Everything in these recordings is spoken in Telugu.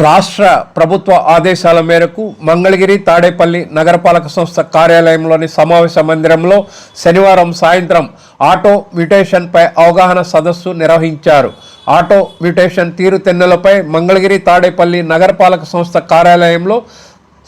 రాష్ట్ర ప్రభుత్వ ఆదేశాల మేరకు మంగళగిరి తాడేపల్లి నగరపాలక సంస్థ కార్యాలయంలోని సమావేశ మందిరంలో శనివారం సాయంత్రం ఆటో మ్యూటేషన్పై అవగాహన సదస్సు నిర్వహించారు. ఆటో మ్యూటేషన్ తీరుతెన్నులపై మంగళగిరి తాడేపల్లి నగరపాలక సంస్థ కార్యాలయంలో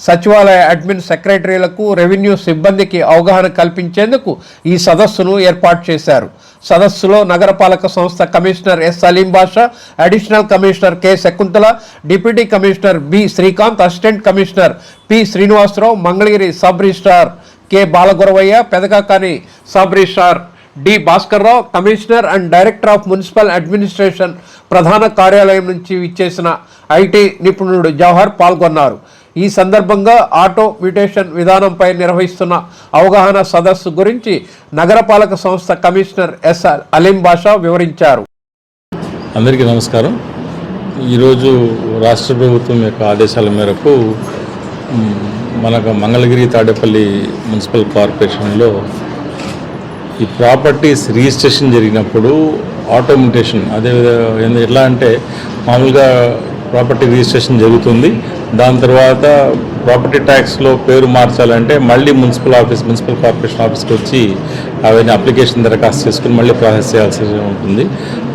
సచివాలయ అడ్మిన్ సెక్రటరీలకు రెవెన్యూ సిబ్బందికి అవగాహన కల్పించేందుకు ఈ సదస్సును ఏర్పాటు చేశారు. సదస్సులో నగరపాలక సంస్థ commissioner S Saleem Basha additional commissioner K Shakuntala deputy commissioner B Srikanth assistant commissioner P Srinivasarao Mangalagiri sub registrar K Balaguravayya Pedakakani sub registrar D Bhaskarrao commissioner and director of municipal administration ప్రధాన కార్యాలయం నుంచి ఇచ్చేసిన ఐటీ నిపుణుడు జవహర్ పాల్గొన్నారు. ఈ సందర్భంగా ఆటో మ్యూటేషన్ విధానంపై నిర్వహిస్తున్న అవగాహన సదస్సు గురించి నగరపాలక సంస్థ కమిషనర్ ఎస్ అలీం బాషా వివరించారు. అందరికీ నమస్కారం. ఈరోజు రాష్ట్ర ప్రభుత్వం యొక్క ఆదేశాల మేరకు మనకు మంగళగిరి తాడేపల్లి మున్సిపల్ కార్పొరేషన్లో ఈ ప్రాపర్టీస్ రిజిస్ట్రేషన్ జరిగినప్పుడు ఆటోమిటేషన్ అదే ఎట్లా అంటే మామూలుగా ప్రాపర్టీ రిజిస్ట్రేషన్ జరుగుతుంది. దాని తర్వాత ప్రాపర్టీ ట్యాక్స్లో పేరు మార్చాలంటే మళ్ళీ మున్సిపల్ ఆఫీస్ మున్సిపల్ కార్పొరేషన్ ఆఫీస్కి వచ్చి అవన్నీ అప్లికేషన్ దరఖాస్తు చేసుకుని మళ్ళీ ప్రాసెస్ చేయాల్సి ఉంటుంది.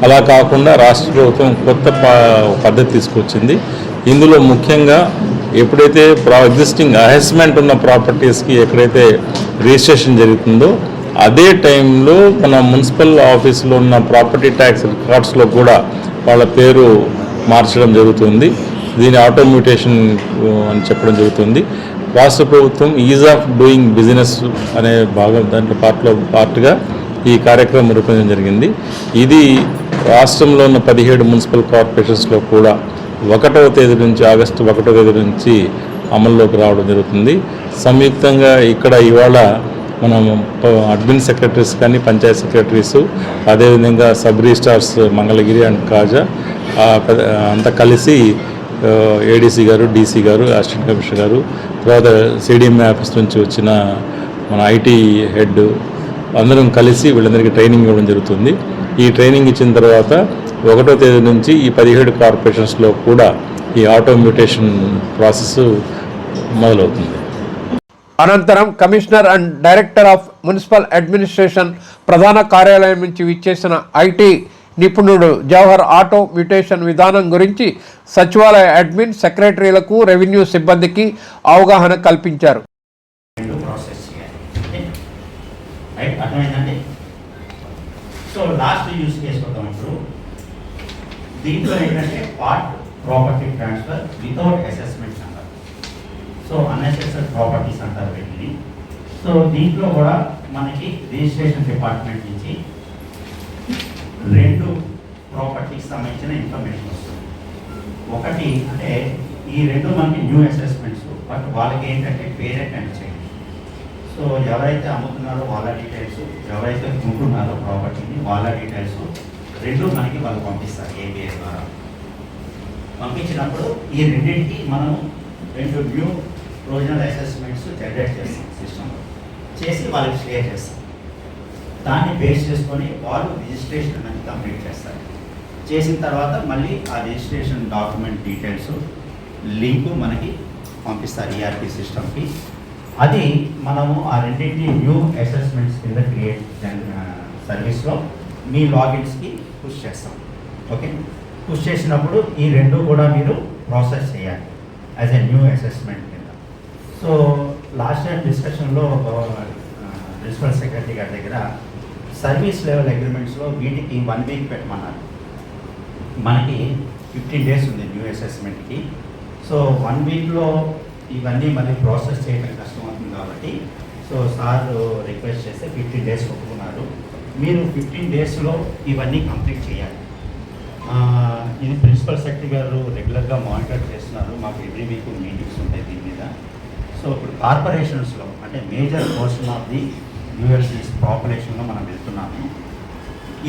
అలా కాకుండా రాష్ట్ర ప్రభుత్వం కొత్త ప- పద్ధతి తీసుకొచ్చింది. ఇందులో ముఖ్యంగా ఎప్పుడైతే ప్రా ఎగ్జిస్టింగ్ అసెస్మెంట్ ఉన్న ప్రాపర్టీస్కి ఎక్కడైతే రిజిస్ట్రేషన్ జరుగుతుందో అదే టైంలో మన మున్సిపల్ ఆఫీస్లో ఉన్న ప్రాపర్టీ ట్యాక్స్ రికార్డ్స్లో కూడా వాళ్ళ పేరు మార్చడం జరుగుతుంది. దీని ఆటోమ్యూటేషన్ అని చెప్పడం జరుగుతుంది. రాష్ట్ర ప్రభుత్వం ఈజ్ ఆఫ్ డూయింగ్ బిజినెస్ అనే భాగం దాంట్లో పార్ట్లో పార్ట్గా ఈ కార్యక్రమం రూపొందించడం జరిగింది. ఇది రాష్ట్రంలో ఉన్న పదిహేడు మున్సిపల్ కార్పొరేషన్స్లో కూడా ఒకటవ తేదీ నుంచి ఆగస్టు ఒకటవ తేదీ నుంచి అమల్లోకి రావడం జరుగుతుంది. సంయుక్తంగా ఇక్కడ ఇవాళ మనం అడ్మిన్ సెక్రటరీస్ కానీ పంచాయత్ సెక్రటరీస్ అదేవిధంగా sub registrars Mangalagiri and Kaza అంతా కలిసి ఏడీసీ గారు డీసీ గారు అసిస్టెంట్ కమిషనర్ గారు తర్వాత సిడిఎంఏ ఆఫీస్ నుంచి వచ్చిన మన ఐటీ హెడ్ అందరం కలిసి వీళ్ళందరికీ ట్రైనింగ్ ఇవ్వడం జరుగుతుంది. ఈ ట్రైనింగ్ ఇచ్చిన తర్వాత ఒకటో తేదీ నుంచి ఈ పదిహేడు కార్పొరేషన్స్లో కూడా ఈ ఆటోమ్యూటేషన్ ప్రాసెస్ మొదలవుతుంది. అనంతరం commissioner and director of municipal administration ప్రధాన కార్యాలయం నుంచి విచ్చేసిన ఐటీ నిపుణుడు జవహర్ ఆటో మ్యూటేషన్ విధానం గురించి సచివాలయ అడ్మిన్ సెక్రటరీలకు రెవెన్యూ సిబ్బందికి అవగాహన కల్పించారు. సో లాస్ట్ యూస్ ఇప్పుడు. దీంట్లో ఏంటంటే పార్ట్ ప్రాపర్టీ ట్రాన్స్ఫర్ వితౌట్ అంటారు సో అన్అసెస్డ్ ప్రాపర్టీస్ అంటారు వీటిని. సో దీంట్లో కూడా మనకి రిజిస్ట్రేషన్ డిపార్ట్మెంట్ నుంచి రెండు ప్రాపర్టీకి సంబంధించిన ఇన్ఫర్మేషన్ వస్తుంది. ఒకటి అంటే ఈ రెండు మనకి న్యూ అసెస్మెంట్స్ బట్ వాళ్ళకి ఏంటంటే పేరెంట్ అండ్ చైల్డ్ సో ఎవరైతే అమ్ముతున్నారో వాళ్ళ డీటెయిల్స్ ఎవరైతే కొంటున్నారో ప్రాపర్టీని వాళ్ళ డీటెయిల్స్ రెండు మనకి వాళ్ళు పంపిస్తారు ఏబిఐ ద్వారా. పంపించినప్పుడు ఈ రెండింటికి మనం రెండు న్యూ ప్రొవిజనల్ అసెస్మెంట్స్ జనరేట్ చేస్తాం సిస్టంలో చేసి వాళ్ళకి షేర్ చేస్తాం. దాన్ని బేస్ చేసుకొని వాళ్ళు రిజిస్ట్రేషన్ అనేది కంప్లీట్ చేస్తారు. చేసిన తర్వాత మళ్ళీ ఆ రిజిస్ట్రేషన్ డాక్యుమెంట్ డీటెయిల్స్ లింక్ మనకి పంపిస్తారు ఈఆర్పి సిస్టమ్కి అది మనము ఆ రెండింటి న్యూ అసెస్మెంట్స్ కింద క్రియేట్ సర్వీస్లో మీ లాగిన్స్కి పుష్ చేస్తాం. ఓకే పుష్ చేసినప్పుడు ఈ రెండు కూడా మీరు ప్రాసెస్ చేయాలి యాజ్ ఎ న్యూ అసెస్మెంట్ కింద. సో లాస్ట్ టైం డిస్కషన్లో ప్రిన్సిపల్ సెక్రటరీ గారి దగ్గర సర్వీస్ లెవెల్ అగ్రిమెంట్స్లో వీటికి వన్ వీక్ పెట్టమన్నారు. మనకి ఫిఫ్టీన్ డేస్ ఉంది న్యూ అసెస్మెంట్కి. సో వన్ వీక్లో ఇవన్నీ మళ్ళీ ప్రాసెస్ చేయడం కష్టం అవుతుంది కాబట్టి సో సార్ రిక్వెస్ట్ చేస్తే ఫిఫ్టీన్ డేస్ ఒప్పుకున్నారు. మీరు ఫిఫ్టీన్ డేస్లో ఇవన్నీ కంప్లీట్ చేయాలి. ఇది ప్రిన్సిపల్ సెక్రటరీ గారు రెగ్యులర్గా మానిటర్ చేస్తున్నారు. మాకు ఎవ్రీ వీక్ మీటింగ్స్ ఉంటాయి దీని మీద. సో ఇప్పుడు కార్పొరేషన్స్లో అంటే మేజర్ పోర్షన్ ఆఫ్ ది యూఎస్సీస్ పాపులేషన్లో మనం వెళ్తున్నాము.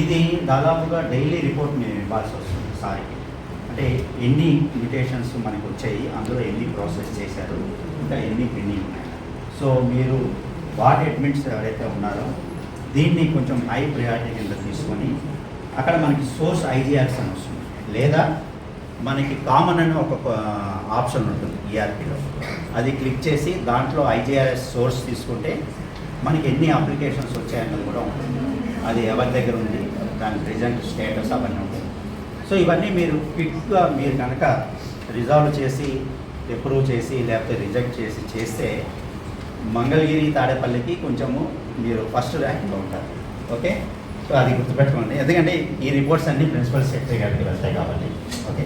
ఇది దాదాపుగా డైలీ రిపోర్ట్ మేము ఇవ్వాల్సి వస్తుంది సార్కి. అంటే ఎన్ని లిమిటేషన్స్ మనకు వచ్చాయి అందులో ఎన్ని ప్రాసెస్ చేశారు ఇంకా ఎన్ని పెండింగ్ ఉన్నాయి. సో మీరు వార్డ్ అడ్మిట్స్ ఎవరైతే ఉన్నారో దీన్ని కొంచెం హై ప్రయారిటీ కింద తీసుకొని అక్కడ మనకి సోర్స్ ఐజీఆర్స్ అని వస్తుంది. లేదా మనకి కామన్ అని ఒక ఆప్షన్ ఉంటుంది ఈఆర్పిలో అది క్లిక్ చేసి దాంట్లో ఐజీఆర్ఎస్ సోర్స్ తీసుకుంటే మనకి ఎన్ని అప్లికేషన్స్ వచ్చాయన్నది కూడా ఉంటుంది. అది ఎవరి దగ్గర ఉంది దాని ప్రజెంట్ స్టేటస్ అవన్నీ ఉంటాయి. సో ఇవన్నీ మీరు క్విక్గా మీరు కనుక రిజాల్వ్ చేసి అప్రూవ్ చేసి లేకపోతే రిజెక్ట్ చేసి చేస్తే మంగళగిరి తాడేపల్లికి కొంచెము మీరు ఫస్ట్ ర్యాంక్లో ఉంటారు. ఓకే సో అది గుర్తుపెట్టుకోండి. ఎందుకంటే ఈ రిపోర్ట్స్ అన్ని ప్రిన్సిపల్ సెక్రటరీ గారికి వెళ్తాయి కాబట్టి. ఓకే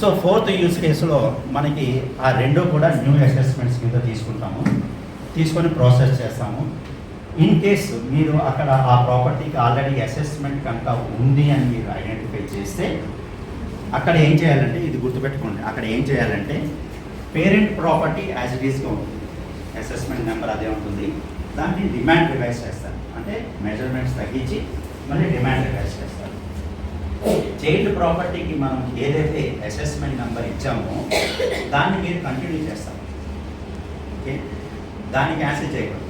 సో ఫోర్త్ యూస్ కేసులో మనకి ఆ రెండు కూడా న్యూ అసెస్మెంట్స్ కింద తీసుకుంటాము. తీసుకొని ప్రాసెస్ చేస్తాము. ఇన్ కేస్ మీరు అక్కడ ఆ ప్రాపర్టీకి ఆల్రెడీ అసెస్మెంట్ కనుక ఉంది అని మీరు ఐడెంటిఫై చేస్తే అక్కడ ఏం చేయాలంటే ఇది గుర్తుపెట్టుకోండి అక్కడ ఏం చేయాలంటే పేరెంట్ ప్రాపర్టీ యాజ్ ఇట్ ఈస్గా ఉంటుంది అసెస్మెంట్ నెంబర్ అదే ఉంటుంది. దాన్ని డిమాండ్ రివైజ్ చేస్తారు. అంటే మెజర్మెంట్స్ తగ్గించి మళ్ళీ డిమాండ్ రివైజ్ చేస్తారు. చైల్డ్ ప్రాపర్టీకి మనం ఏదైతే అసెస్మెంట్ నెంబర్ ఇచ్చామో దాన్ని మీరు కంటిన్యూ చేస్తారు. ఓకే దాన్ని క్యాన్సిల్ చేయకూడదు.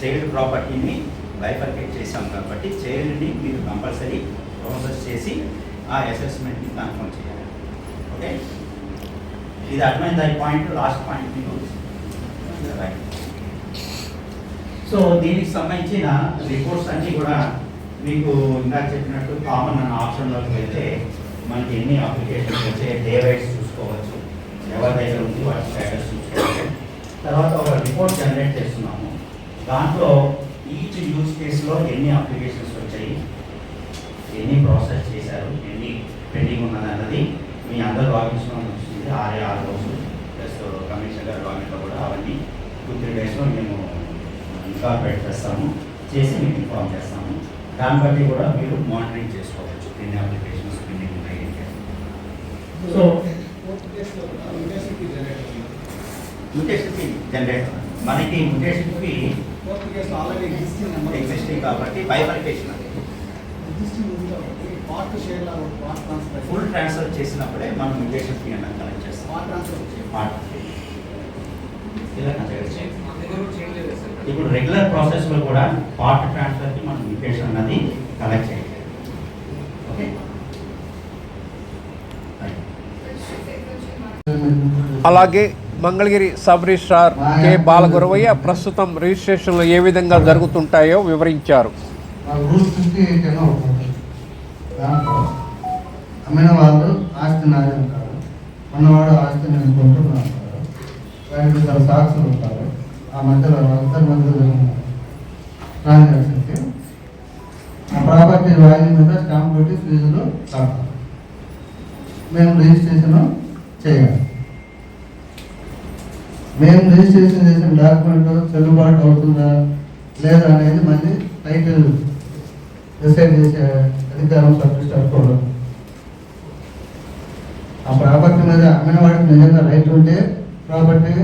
చైల్డ్ ప్రాపర్టీని బైఫర్కేట్ చేశాం కాబట్టి చైల్డ్ని మీరు కంపల్సరీ ప్రాసెస్ చేసి ఆ అసెస్మెంట్ని కన్ఫర్మ్ చేయాలి. ఓకే ఇది అర్థమైంది దాని పాయింట్ లాస్ట్ పాయింట్ మీకు? సో దీనికి సంబంధించిన రిపోర్ట్స్ అన్నీ కూడా మీకు ఇందాక చెప్పినట్టు కామన్ అన్న ఆప్షన్లోకి వెళ్తే మనకి ఎన్ని అప్లికేషన్స్ వచ్చాయి డే వైడ్స్ చూసుకోవచ్చు ఎవరి దగ్గర ఉంది వాటి స్టేటస్ చూసుకోవచ్చు. తర్వాత ఒక రిపోర్ట్ జనరేట్ చేస్తున్నాము. దాంట్లో ఈచ్ యూజ్ కేసులో ఎన్ని అప్లికేషన్స్ వచ్చాయి ఎన్ని ప్రాసెస్ చేశారు ఎన్ని పెండింగ్ ఉన్నది అన్నది మీ అందరు లాగిన్స్లో వచ్చింది ఆరే ఆరు రోజులు. ప్లస్ కమిషనర్ గారు లాగిన్లో కూడా అవన్నీ టూ త్రీ డేస్లో మేము ఇన్కార్పొరేట్ చేస్తాము. చేసి మీకు ఇన్ఫార్మ్ చేస్తాము. దాన్ని బట్టి కూడా మీరు మానిటరింగ్ చేసుకోవచ్చు. ఎన్ని అప్లికేషన్స్ పెండింగ్ ఉన్నాయి సో మ్యూటేషన్ ఫీ జనరేట్ మనకి మ్యూటేషన్ ఫీ ఎగ్జిస్టింగ్ కాబట్టి బైఫర్కేషన్ అది. ఫుల్ ట్రాన్స్ఫర్ చేసినప్పుడే మనం మ్యూటేషన్ ఫీ అన్నది కలెక్ట్ చేస్తాం. ఇప్పుడు రెగ్యులర్ ప్రాసెస్లో కూడా పార్ట్ ట్రాన్స్ఫర్కి మనం మ్యూటేషన్ అన్నది కలెక్ట్ చేయలేదు ఓకే అలాగే Mangalagiri sub registrar K Balaguravayya ప్రస్తుతం రిజిస్ట్రేషన్లు ఏ విధంగా జరుగుతుంటాయో వివరించారు అమ్మిన వాళ్ళు ఆస్తి నాది ఉంటారు ఉన్నవాడు ఆస్తి నేను కొంటున్నా వారికి ఇద్దరు సాక్షులు ఉంటారు ఆ మధ్యలో ఇద్దరి మధ్యలో ట్రాన్సాక్షన్కి ఆ ప్రాపర్టీ వాల్యూ మీద స్టాంప్ పెట్టి ఫీజులు కడతారు మేము రిజిస్ట్రేషన్ చేయాలి మేము రిజిస్ట్రేషన్ చేసిన డాక్యుమెంట్ చెల్లుబాటు అవుతుందా లేదా అనేది మళ్ళీ టైటిల్ డిసైడ్ చేసే అధికారం సబ్ ఆ ప్రాపర్టీ మీద అమ్మిన వాడికి నిజంగా రైట్ ఉంటే ప్రాపర్టీ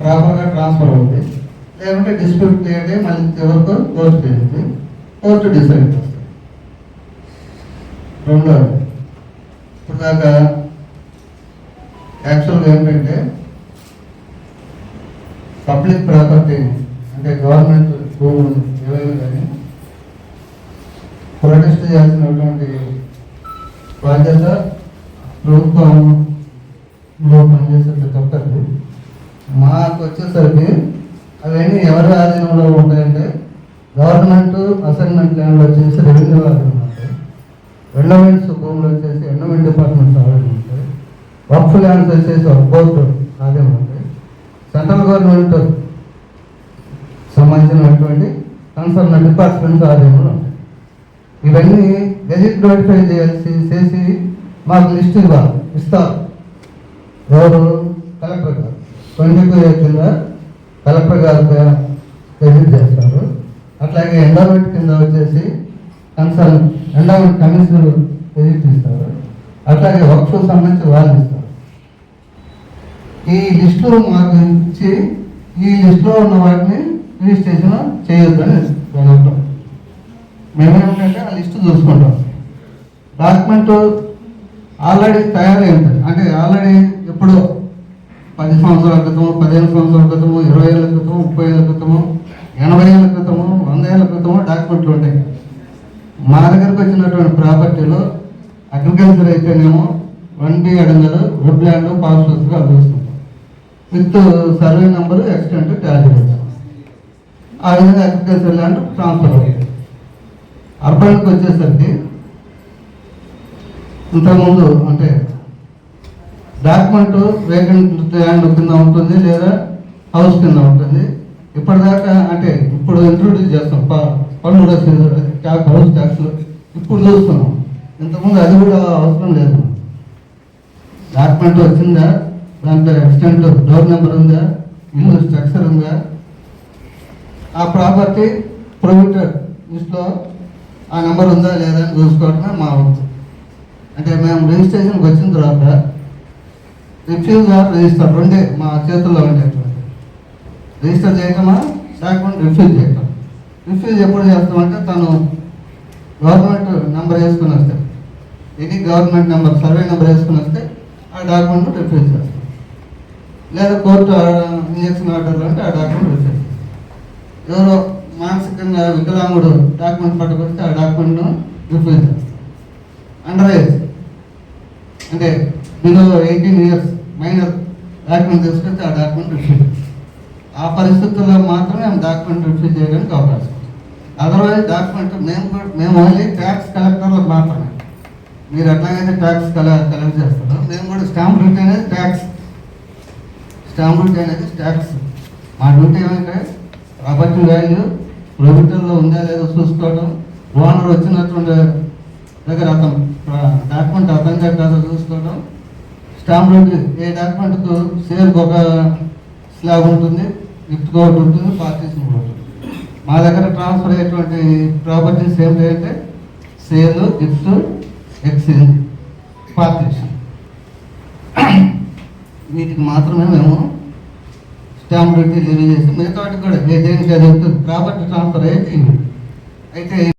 ప్రాపర్గా ట్రాన్స్ఫర్ అవుతుంది లేకుంటే డిస్ప్యూట్ క్లియర్ అయ్యి మళ్ళీ చివరికి కోర్టు చేసింది కోర్టు డిసైడ్ చేస్తుంది. రెండోది. ఇప్పుడు దాకా యాక్చువల్గా ఏంటంటే పబ్లిక్ ప్రాపర్టీ అంటే గవర్నమెంట్ భూములు ఏవైనా కానీ ప్రొటెస్ట్ చేయాల్సినటువంటి బాధ్యత ప్రభుత్వంలో పనిచేసే ప్రతి మాకు వచ్చేసరికి అవన్నీ ఎవరి ఆధీనంలో ఉంటాయంటే గవర్నమెంట్ అసైన్మెంట్ ల్యాండ్లో వచ్చేసి రెవెన్యూ ఆధీనంలో ఉంటాయి ఎండోమెంట్స్ భూములు వచ్చేసి ఎండోమెంట్ డిపార్ట్మెంట్స్ ఆధీనంలో ఉంటాయి వక్ఫ్ ల్యాండ్స్ వచ్చేసి ఒక కోర్టు సెంట్రల్ గవర్నమెంట్ సంబంధించినటువంటి కన్సర్న్ డిపార్ట్మెంట్స్ ఆధీనంలో ఉంటాయి. ఇవన్నీ గెజిట్ నోటిఫై చేయాల్సి చేసి మాకు లిస్ట్ ఇవ్వాలి. ఇస్తారు. ఎవరు? కలెక్టర్ గారు. ట్వంటీ టూ కింద కలెక్టర్ గారు గెజిట్ చేస్తారు. అట్లాగే ఎండోమెంట్ కింద వచ్చేసి కన్సర్న్ ఎండోమెంట్ కమిషనర్ గెజిట్ ఇస్తారు. అట్లాగే వర్క్ సంబంధించి వాళ్ళు ఇస్తారు ఈ లిస్టు మాకు ఇచ్చి ఈ లిస్టులో ఉన్న వాటిని రిజిస్ట్రేషన్ చేయొద్దని దాని అర్థం మేమేమిటంటే ఆ లిస్టు చూసుకుంటాం. డాక్యుమెంట్ ఆల్రెడీ తయారై ఉంటుంది అంటే ఆల్రెడీ ఎప్పుడో పది సంవత్సరాల క్రితము పదిహేను సంవత్సరాల క్రితము ఇరవై ఏళ్ళ క్రితము ముప్పై ఏళ్ళ క్రితము ఎనభై ఏళ్ళ క్రితము వంద ఏళ్ళ క్రితము డాక్యుమెంట్లు ఉంటాయి. మా దగ్గరకు వచ్చినటువంటి ప్రాపర్టీలో అగ్రికల్చర్ అయితేనేమో వన్ అడంగలు వుడ్ ల్యాండ్ పాస్టర్స్గా చూసుకుంటాం with survey number extent tally ఆ విధంగా అగ్రికల్చర్ ల్యాండ్ ట్రాన్స్ఫర్ అవుతుంది. అర్బన్కి వచ్చేసరికి ఇంతకుముందు అంటే డాక్యుమెంట్ వేకెంట్ ల్యాండ్ కింద ఉంటుంది లేదా హౌస్ కింద ఉంటుంది. ఇప్పటిదాకా అంటే ఇప్పుడు ఇంట్రొడ్యూస్ చేస్తాం. ప- పన్ను రసీదు ట్యాక్స్ హౌస్ ట్యాక్స్ ఇప్పుడు చూస్తున్నాం. ఇంతకుముందు అది కూడా అవసరం లేదు. డాక్యుమెంట్ వచ్చిందా? దాంట్లో ఎక్స్టెంట్ డోర్ నెంబర్ ఉందా? ఇల్లు స్ట్రక్చర్ ఉందా? ఆ ప్రాపర్టీ ప్రొవిటర్ లిస్ట్లో ఆ నెంబర్ ఉందా లేదా అని చూసుకోవటమే మా వంతు అంటే మేము రిజిస్ట్రేషన్కి వచ్చిన తర్వాత రిఫ్యూజ్ ఆర్ రిజిస్టర్ రెండే మా చేతుల్లో ఉండేటువంటి. రిజిస్టర్ చేయటమా? డాక్యుమెంట్ రిఫ్యూజ్ చేయటం. రిఫ్యూజ్ ఎప్పుడు చేస్తామంటే తను గవర్నమెంట్ నెంబర్ వేసుకుని వస్తే. Any government number survey number వేసుకుని వస్తే ఆ డాక్యుమెంట్ రిఫ్యూజ్ చేస్తాం. లేదా కోర్టు ఇంజక్షన్ ఆర్డర్లు అంటే ఆ డాక్యుమెంట్ వచ్చేది ఎవరో మానసికంగా వికలాంగుడు డాక్యుమెంట్ పట్టుకొస్తే ఆ డాక్యుమెంట్ను రిఫ్యూజ్ చేస్తాం అండర్ ఏజ్ అంటే below eighteen years minor document తీసుకొస్తే ఆ డాక్యుమెంట్ రిఫ్యూజ్ ఆ పరిస్థితుల్లో మాత్రమే డాక్యుమెంట్ రిఫ్యూజ్ చేయడానికి అవకాశం అదర్వైజ్ డాక్యుమెంట్ మేము కూడా- మేము ఓన్లీ ట్యాక్స్ కలెక్టర్లకు మాత్రమే. మీరు ఎట్లాగైతే ట్యాక్స్ కలెక్ట్ చేస్తారో మేము కూడా స్టాంప్ డ్యూటీ అనేది ట్యాక్స్ స్టాంప్ డ్యూటీ అనేది ట్యాక్స్ మా డ్యూటీ ఏమంటే ప్రాపర్టీ వాల్యూ ప్రభుత్వంలో ఉందా లేదో చూసుకోవడం ఓనర్ వచ్చినటువంటి దగ్గర అతను డాక్యుమెంట్ అర్థం కాదో చూసుకోవడం స్టాంప్ డ్యూటీ ఏ డాక్యుమెంట్కు షేర్కి ఒక స్లాబ్ ఉంటుంది గిఫ్ట్ ఒకటి ఉంటుంది పార్టీషన్ ఒకటి ఉంటుంది. మా దగ్గర ట్రాన్స్ఫర్ అయ్యేటువంటి ప్రాపర్టీస్ ఏంటంటే సేల్ గిఫ్ట్ ఎక్స్చేంజ్ పార్టీషన్ వీటికి మాత్రమే మేము స్టాంప్ డ్యూటీ రిలీజ్ చేసి మిగతా వాటికి కూడా ఏ దేనికి అది ప్రాపర్టీ ట్రాన్స్ఫర్ అయితే అయితే